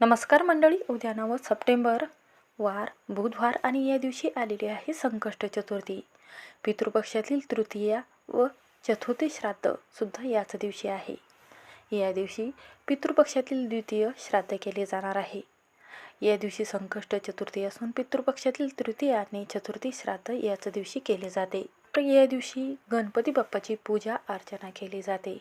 नमस्कार मंडळी उद्या नऊ सप्टेंबर वार बुधवार आणि या दिवशी आलेली आहे संकष्ट चतुर्थी. पितृपक्षातील तृतीया व चतुर्थी श्राद्ध सुद्धा याच दिवशी आहे. या दिवशी पितृपक्षातील द्वितीय श्राद्ध केले जाणार आहे. या दिवशी संकष्ट चतुर्थी असून पितृपक्षातील तृतीय आणि चतुर्थी श्राद्ध याच दिवशी केले जाते. तर या दिवशी गणपती बाप्पाची पूजा अर्चना केली जाते.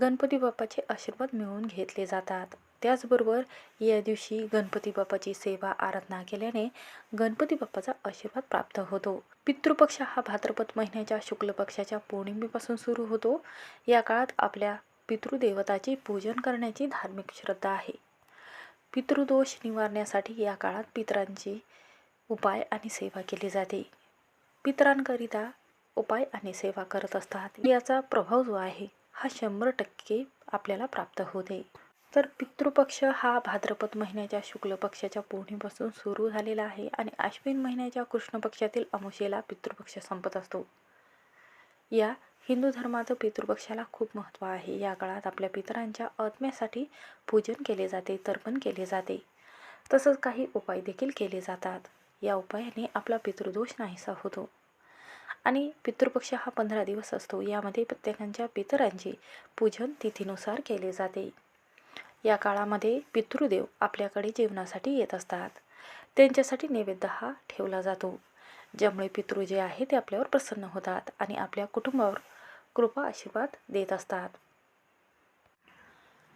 गणपती बाप्पाचे आशीर्वाद मिळवून घेतले जातात. त्याचबरोबर या दिवशी गणपती बाप्पाची सेवा आराधना केल्याने गणपती बाप्पाचा आशीर्वाद प्राप्त होतो. पितृपक्ष हा भाद्रपद महिन्याच्या शुक्ल पक्षाच्या पौर्णिमेपासून सुरू होतो. या काळात आपल्या पितृदेवताची पूजन करण्याची धार्मिक श्रद्धा आहे. पितृदोष निवारण्यासाठी या काळात पितरांची उपाय आणि सेवा केली जाते. पितरांकरिता उपाय आणि सेवा करत असतात. याचा प्रभाव जो आहे हा शंभर टक्के आपल्याला प्राप्त होते. तर पितृपक्ष हा भाद्रपद महिन्याच्या शुक्ल पक्षाच्या पौर्णिमेपासून सुरू झालेला आहे आणि आश्विन महिन्याच्या कृष्ण पक्षातील अमुषेला पितृपक्ष संपत असतो. या हिंदू धर्मात पितृपक्षाला खूप महत्त्व आहे. या काळात आपल्या पितरांच्या आत्म्यासाठी पूजन केले जाते तर्पण केले जाते. तसंच काही उपाय देखील केले जातात. या उपायाने आपला पितृदोष नाहीसा होतो. आणि पितृपक्ष हा पंधरा दिवस असतो. यामध्ये प्रत्येकांच्या पितरांचे पूजन तिथीनुसार केले जाते. या काळामध्ये पितृदेव आपल्याकडे जेवणासाठी येत असतात. त्यांच्यासाठी नैवेद्य हा ठेवला जातो. ज्यामुळे पितृ जे आहे ते आपल्यावर प्रसन्न होतात आणि आपल्या कुटुंबावर कृपा आशीर्वाद देत असतात.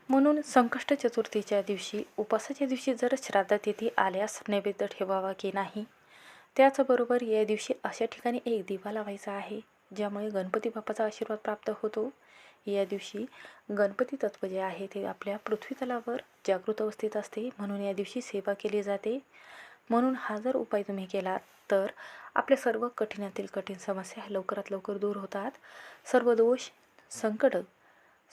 म्हणून संकष्ट चतुर्थीच्या दिवशी उपासाच्या दिवशी जर श्राद्धतिथी आल्यास नैवेद्य ठेवावा की नाही? त्याचबरोबर या दिवशी अशा ठिकाणी एक दिवा लावायचा आहे. ज्यामुळे गणपती बाप्पाचा आशीर्वाद प्राप्त होतो. या दिवशी गणपती तत्व जे आहे ते आपल्या पृथ्वीतलावर जागृत अवस्थेत असते. म्हणून या दिवशी सेवा केली जाते. म्हणून हा जर उपाय तुम्ही केला तर आपल्या सर्व कठीणातील कठीण समस्या ह्या लवकरात लवकर दूर होतात. सर्व दोष संकट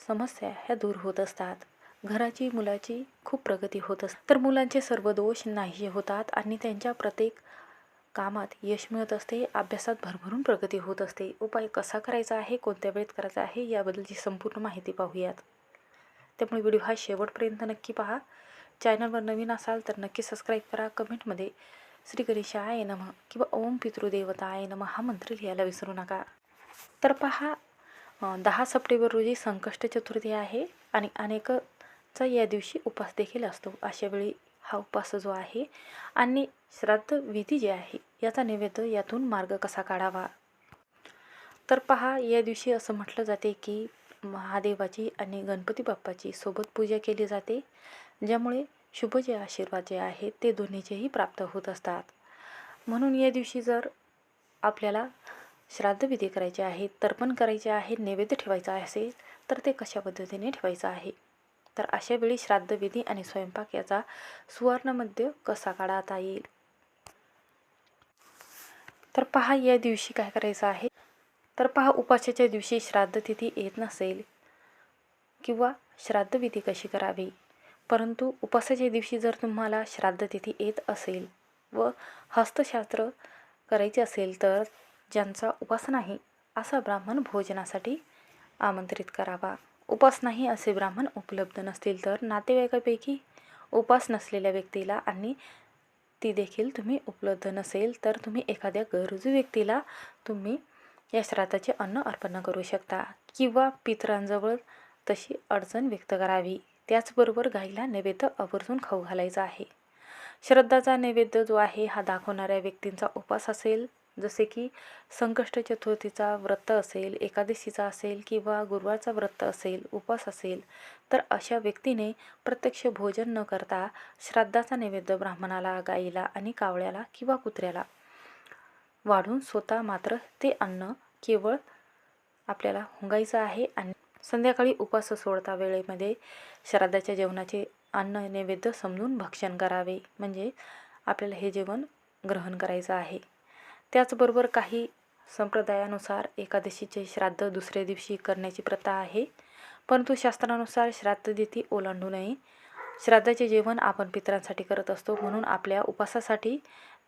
समस्या ह्या दूर होत असतात. घराची मुलाची खूप प्रगती होत असते. तर मुलांचे सर्व दोष नाही होतात आणि त्यांच्या प्रत्येक कामात यश मिळत असते अभ्यासात भरभरून प्रगती होत असते. उपाय कसा करायचा आहे कोणत्या वेळेत करायचा आहे याबद्दलची संपूर्ण माहिती पाहूयात. त्यामुळे व्हिडिओ हा शेवटपर्यंत नक्की पहा. चॅनलवर नवीन असाल तर नक्की सबस्क्राईब करा. कमेंटमध्ये श्री गणेशाय नम किंवा ओम पितृदेवताय नम हा मंत्र लिहायला विसरू नका. तर पहा दहा सप्टेंबर रोजी संकष्ट चतुर्थी आहे आणि अनेकचा या दिवशी उपास देखील असतो. अशा वेळी हा उपास जो आहे आणि श्राद्ध विधी जे आहे याचा नैवेद्य यातून मार्ग कसा काढावा? तर पहा या दिवशी असं म्हटलं जाते की महादेवाची आणि गणपती बाप्पाची सोबत पूजा केली जाते ज्यामुळे शुभ जे आशीर्वाद जे आहेत ते दोन्हीचेही प्राप्त होत असतात. म्हणून या दिवशी जर आपल्याला श्राद्धविधी करायचे आहेत तर्पण करायचे आहे नैवेद्य ठेवायचा असेल तर ते कशा पद्धतीने ठेवायचं आहे? तर अशा वेळी श्राद्धविधी आणि स्वयंपाक याचा सुवर्णमध्ये कसा काढता येईल? तर पहा या दिवशी काय करायचं आहे? तर पहा उपाशाच्या दिवशी श्राद्धतिथी येत नसेल किंवा श्राद्धविधी कशी करावी? परंतु उपासाच्या दिवशी जर तुम्हाला श्राद्धतिथी येत असेल व हस्तशास्त्र करायचे असेल तर ज्यांचा उपास नाही असा ब्राह्मण भोजनासाठी आमंत्रित करावा. उपास नाही असे ब्राह्मण उपलब्ध नसतील तर नातेवाईकापैकी उपास नसलेल्या व्यक्तीला आणि ती देखील तुम्ही उपलब्ध नसेल तर तुम्ही एखाद्या गरजू व्यक्तीला तुम्ही या श्राद्धाचे अन्न अर्पण करू शकता किंवा पितरांजवळ तशी अडचण व्यक्त करावी. त्याचबरोबर गाईला नैवेद्य आवर्जून खाऊ घालायचा आहे. श्रद्धाचा नैवेद्य जो आहे हा दाखवणाऱ्या व्यक्तींचा उपास असेल. जसे की संकष्ट चतुर्थीचा व्रत असेल एकादशीचा असेल किंवा गुरुवारचा व्रत असेल उपवास असेल तर अशा व्यक्तीने प्रत्यक्ष भोजन न करता श्राद्धाचा नैवेद्य ब्राह्मणाला गाईला आणि कावळ्याला किंवा कुत्र्याला वाढून स्वतः मात्र ते अन्न केवळ आपल्याला हुंगायचं आहे आणि संध्याकाळी उपवास सोडता वेळेमध्ये श्राद्धाच्या जेवणाचे अन्न नैवेद्य समजून भक्षण करावे. म्हणजे आपल्याला हे जेवण ग्रहण करायचं आहे. त्याचबरोबर काही संप्रदायानुसार एकादशीचे श्राद्ध दुसऱ्या दिवशी करण्याची प्रथा आहे. परंतु शास्त्रानुसार श्राद्धतिथी ओलांडू नये. श्राद्धाचे जेवण आपण पितरांसाठी करत असतो. म्हणून आपल्या उपासासाठी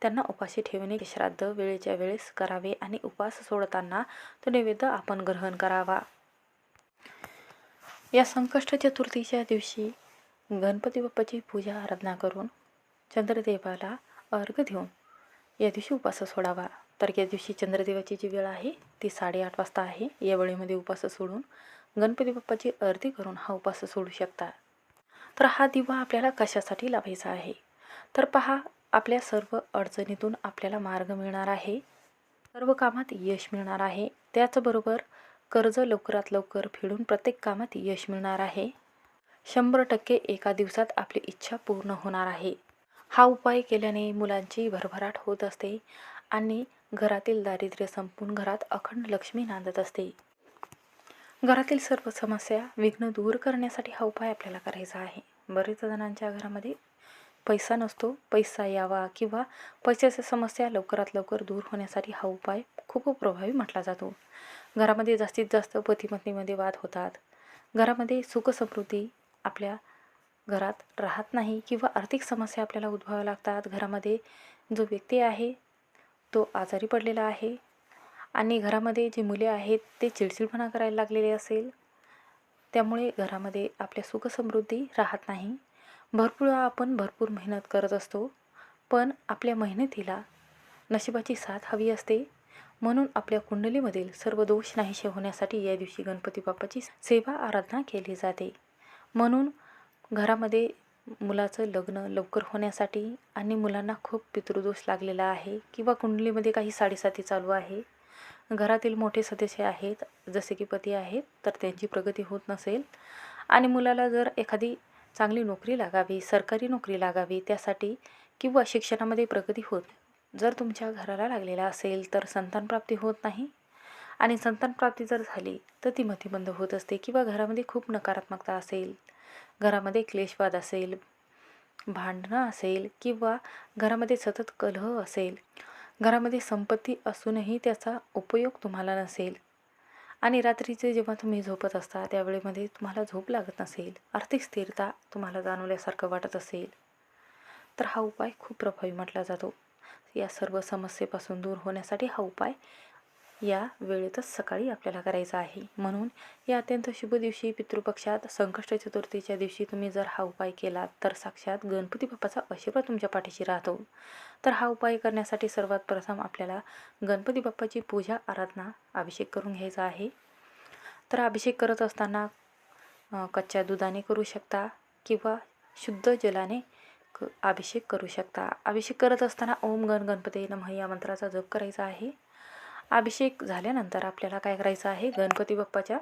त्यांना उपाशी ठेवणे श्राद्ध वेळेच्या वेळेस करावे आणि उपास सोडताना तो नैवेद्य आपण ग्रहण करावा. या संकष्ट चतुर्थीच्या दिवशी गणपती बाप्पाची पूजा आराधना करून चंद्रदेवाला अर्घ देऊन या दिवशी उपास सोडावा. तर या दिवशी चंद्रदेवाची जी वेळ आहे ती साडेआठ वाजता आहे. या वेळेमध्ये उपवास सोडून गणपती बाप्पाची अर्धी करून हा उपास सोडू शकता. तर हा दिवा आपल्याला कशासाठी लावायचा आहे? तर पहा आपल्या सर्व अडचणीतून आपल्याला मार्ग मिळणार आहे. सर्व कामात यश मिळणार आहे. त्याचबरोबर कर्ज लवकरात लवकर फेडून प्रत्येक कामात यश मिळणार आहे. शंभर टक्के एका दिवसात आपली इच्छा पूर्ण होणार आहे. हा उपाय केल्याने मुलांची भरभराट होत असते आणि घरातील दारिद्र्य संपून घरात अखंड लक्ष्मी नांदत असते. घरातील सर्व समस्या विघ्न दूर करण्यासाठी हा उपाय आपल्याला करायचा आहे. बरेच जणांच्या घरामध्ये पैसा नसतो पैसा यावा किंवा पैशाच्या समस्या लवकरात लवकर दूर होण्यासाठी हा उपाय खूप प्रभावी म्हटला जातो. घरामध्ये जास्तीत जास्त पतीपत्नीमध्ये वाद होतात. घरामध्ये सुखसमृद्धी आपल्या घरात राहत नाही किंवा आर्थिक समस्या आपल्याला उद्भवाव्या लागतात. घरामध्ये जो व्यक्ती आहे तो आजारी पडलेला आहे आणि घरामध्ये जे मुले आहेत ते चिडचिडपणा करायला लागलेले असेल. त्यामुळे घरामध्ये आपल्या सुखसमृद्धी राहत नाही. भरपूर आपण भरपूर मेहनत करत असतो पण आपल्या मेहनतीला नशिबाची साथ हवी असते. म्हणून आपल्या कुंडलीमधील सर्व दोष नाहीसे होण्यासाठी या दिवशी गणपती बाप्पाची सेवा आराधना केली जाते. म्हणून घरामध्ये मुलाचं लग्न लवकर होण्यासाठी आणि मुलांना खूप पितृदोष लागलेला आहे किंवा कुंडलीमध्ये काही साडेसाती चालू आहे. घरातील मोठे सदस्य आहेत जसे की पती आहेत तर त्यांची प्रगती होत नसेल. आणि मुलाला जर एखादी चांगली नोकरी लागावी सरकारी नोकरी लागावी त्यासाठी किंवा शिक्षणामध्ये प्रगती होत जर तुमच्या घराला लागलेला असेल तर संतानप्राप्ती होत नाही. आणि संतानप्राप्ती जर झाली तर ती मतिबंद होत असते किंवा घरामध्ये खूप नकारात्मकता असेल. घरामध्ये क्लेशवाद असेल भांडणं असेल किंवा घरामध्ये सतत कलह असेल घरामध्ये संपत्ती असूनही त्याचा उपयोग तुम्हाला नसेल. आणि रात्रीचे जेव्हा तुम्ही झोपत असता त्यावेळेमध्ये तुम्हाला झोप लागत नसेल. आर्थिक स्थिरता तुम्हाला जाणवल्यासारखं वाटत असेल. तर हा उपाय खूप प्रभावी म्हटला जातो. या सर्व समस्येपासून दूर होण्यासाठी हा उपाय या वेळेतच सकाळी आपल्याला करायचा आहे. म्हणून या अत्यंत शुभ दिवशी पितृपक्षात संकष्ट चतुर्थीच्या दिवशी तुम्ही जर हा उपाय केला तर साक्षात गणपती बाप्पाचा आशीर्वाद तुमच्या पाठीशी राहतो. तर हा उपाय करण्यासाठी सर्वात प्रथम आपल्याला गणपती बाप्पाची पूजा आराधना अभिषेक करून घ्यायचा आहे. तर अभिषेक करत असताना कच्च्या दुधाने करू शकता किंवा शुद्ध जलाने क अभिषेक करू शकता. अभिषेक करत असताना ओम गण गणपती नमः या मंत्राचा जप करायचा आहे. अभिषेक झाल्यानंतर आपल्याला काय करायचं आहे? गणपती बाप्पाच्या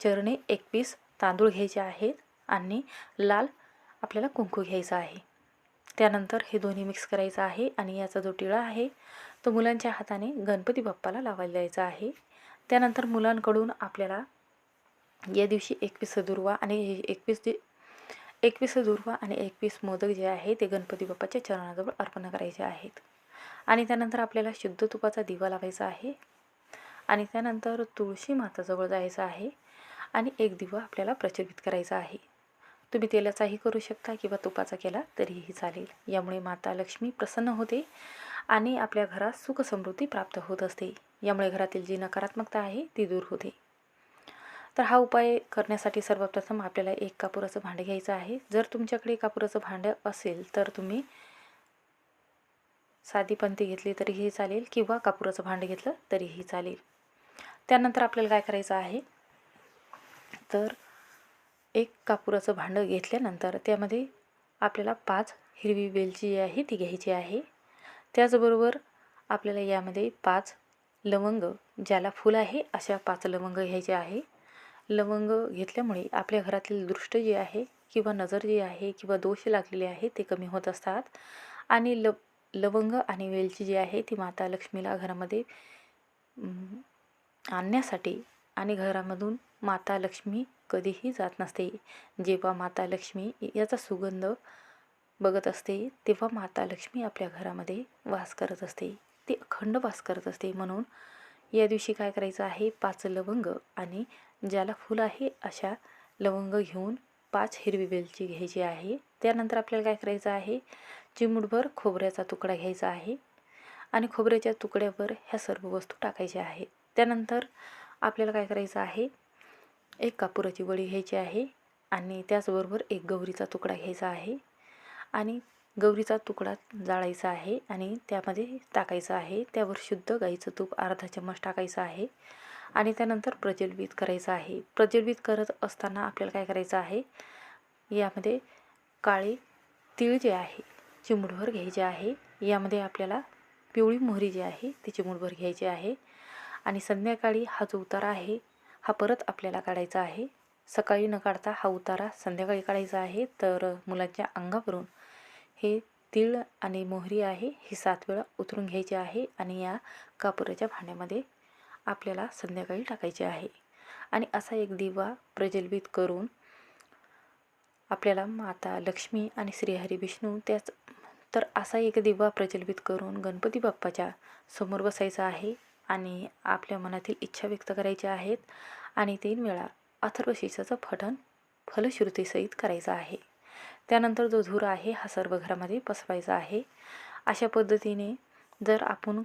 चरणी एक पीस तांदूळ घ्यायचे आहेत आणि लाल आपल्याला कुंकू घ्यायचा आहे. त्यानंतर हे दोन्ही मिक्स करायचं आहे आणि याचा जो टिळा आहे तो मुलांच्या हाताने गणपती बाप्पाला लावायला द्यायचा आहे. त्यानंतर मुलांकडून आपल्याला या दिवशी एकवीस दुर्वा आणि एकवीस दि एकवीस दुर्वा आणि एकवीस मोदक जे आहे ते गणपती बाप्पाच्या चरणाजवळ अर्पण करायचे आहेत. आणि त्यानंतर आपल्याला शुद्ध तुपाचा दिवा लावायचा आहे. आणि त्यानंतर तुळशी माताजवळ जायचं आहे. आणि एक दिवा आपल्याला प्रचलित करायचा आहे. तुम्ही तेलाचाही करू शकता किंवा तुपाचा केला तरीही चालेल. यामुळे माता लक्ष्मी प्रसन्न होते आणि आपल्या घरात सुखसमृद्धी प्राप्त होत असते. यामुळे घरातील जी नकारात्मकता आहे ती दूर होते. तर हा उपाय करण्यासाठी सर्वप्रथम आपल्याला एक कापुराचं भांडं घ्यायचं आहे. जर तुमच्याकडे कापुराचं भांडं असेल तर तुम्ही साधी पंती घेतली तरीही चालेल किंवा कापुराचं भांडं घेतलं तरीही चालेल. त्यानंतर आपल्याला काय करायचं आहे? तर एक कापुराचं भांडं घेतल्यानंतर त्यामध्ये आपल्याला पाच हिरवी वेलची जी आहे ती घ्यायची आहे. त्याचबरोबर आपल्याला यामध्ये पाच लवंग ज्याला फुल आहे अशा पाच लवंग घ्यायचे आहे. लवंग घेतल्यामुळे आपल्या घरातील दृष्ट जी आहे किंवा नजर जी आहे किंवा दोष लागलेले आहे ते कमी होत असतात. आणि ल लवंग आणि वेलची जी आहे ती माता लक्ष्मीला घरामध्ये आणण्यासाठी आणि घरामधून माता लक्ष्मी कधीही जात नसते. जेव्हा माता लक्ष्मी याचा सुगंध बघत असते तेव्हा माता लक्ष्मी आपल्या घरामध्ये वास करत असते. ती अखंड वास करत असते. म्हणून या दिवशी काय करायचं आहे? पाच लवंग आणि ज्याला फुल आहे अशा लवंग घेऊन पाच हिरवी वेलची घ्यायची आहे. त्यानंतर आपल्याला काय करायचं आहे? चिमूटभर खोबऱ्याचा तुकडा घ्यायचा आहे आणि खोबऱ्याच्या तुकड्यावर ह्या सर्व वस्तू टाकायच्या आहेत. त्यानंतर आपल्याला काय करायचं आहे? एक कापुराची वडी घ्यायची आहे आणि त्याचबरोबर एक गौरीचा तुकडा घ्यायचा आहे आणि गौरीचा तुकडा जाळायचा आहे आणि त्यामध्ये टाकायचा आहे. त्यावर शुद्ध गाईचं तूप अर्धा चम्मच टाकायचं आहे आणि त्यानंतर प्रज्वलित करायचं आहे. प्रज्वलित करत असताना आपल्याला काय करायचं आहे? यामध्ये काळे तीळ जे आहे चिमूटभर घ्यायचे आहे. यामध्ये आपल्याला पिवळी मोहरी जी आहे ती चिमूटभर घ्यायची आहे. आणि संध्याकाळी हा जो उतारा आहे हा परत आपल्याला काढायचा आहे. सकाळी न काढता हा उतारा संध्याकाळी काढायचा आहे. तर मुलांच्या अंगावरून हे तीळ आणि मोहरी आहे ही सात वेळा उतरून घ्यायची आहे. आणि या कापुराच्या भांड्यामध्ये आपल्याला संध्याकाळी टाकायचे आहे. आणि असा एक दिवा प्रज्वलित करून आपल्याला माता लक्ष्मी आणि श्रीहरी विष्णू त्याच तर असा एक दिवा प्रज्वलित करून गणपती बाप्पाच्या समोर बसायचा आहे आणि आपल्या मनातील इच्छा व्यक्त करायच्या आहेत. आणि तीन वेळा अथर्वशीषाचं पठण फलश्रुतीसहित करायचं आहे. त्यानंतर जो धूर आहे हा सर्व घरामध्ये पसरवायचा आहे. अशा पद्धतीने जर आपण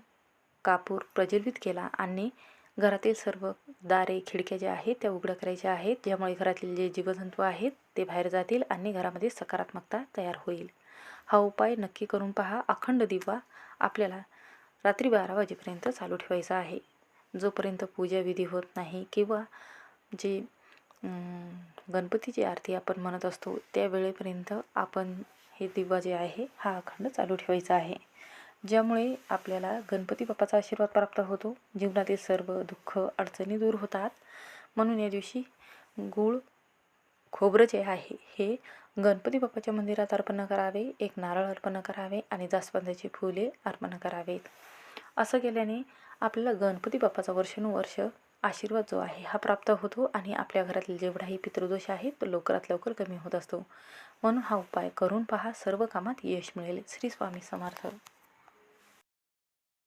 कापूर प्रज्वलित केला आणि घरातील सर्व दारे खिडक्या ज्या आहेत त्या उघड्या करायच्या आहेत ज्यामुळे घरातील जे जीवजंतू आहेत ते बाहेर जातील आणि घरामध्ये सकारात्मकता तयार होईल. हा उपाय नक्की करून पहा. अखंड दिवा आपल्याला रात्री बारा वाजेपर्यंत चालू ठेवायचा आहे. जोपर्यंत पूजाविधी होत नाही किंवा जे गणपतीची आरती आपण म्हणत असतो त्या वेळेपर्यंत आपण हे दिवा जे आहे हा अखंड चालू ठेवायचा आहे. ज्यामुळे आपल्याला गणपती बाप्पाचा आशीर्वाद प्राप्त होतो. जीवनातील सर्व दुःख अडचणी दूर होतात. म्हणून या दिवशी गूळ खोबरं जे आहे हे गणपती बाप्पाच्या मंदिरात अर्पण करावे एक नारळ अर्पण करावे आणि जास्वंदाची फुले अर्पण करावेत. असं केल्याने आपल्याला गणपती बाप्पाचा वर्षानुवर्ष आशीर्वाद जो आहे हा प्राप्त होतो आणि आपल्या घरातील जेवढाही पितृदोष आहे तो लवकरात लवकर कमी होत असतो. म्हणून हा उपाय करून पहा सर्व कामात यश मिळेल. श्री स्वामी समर्थ.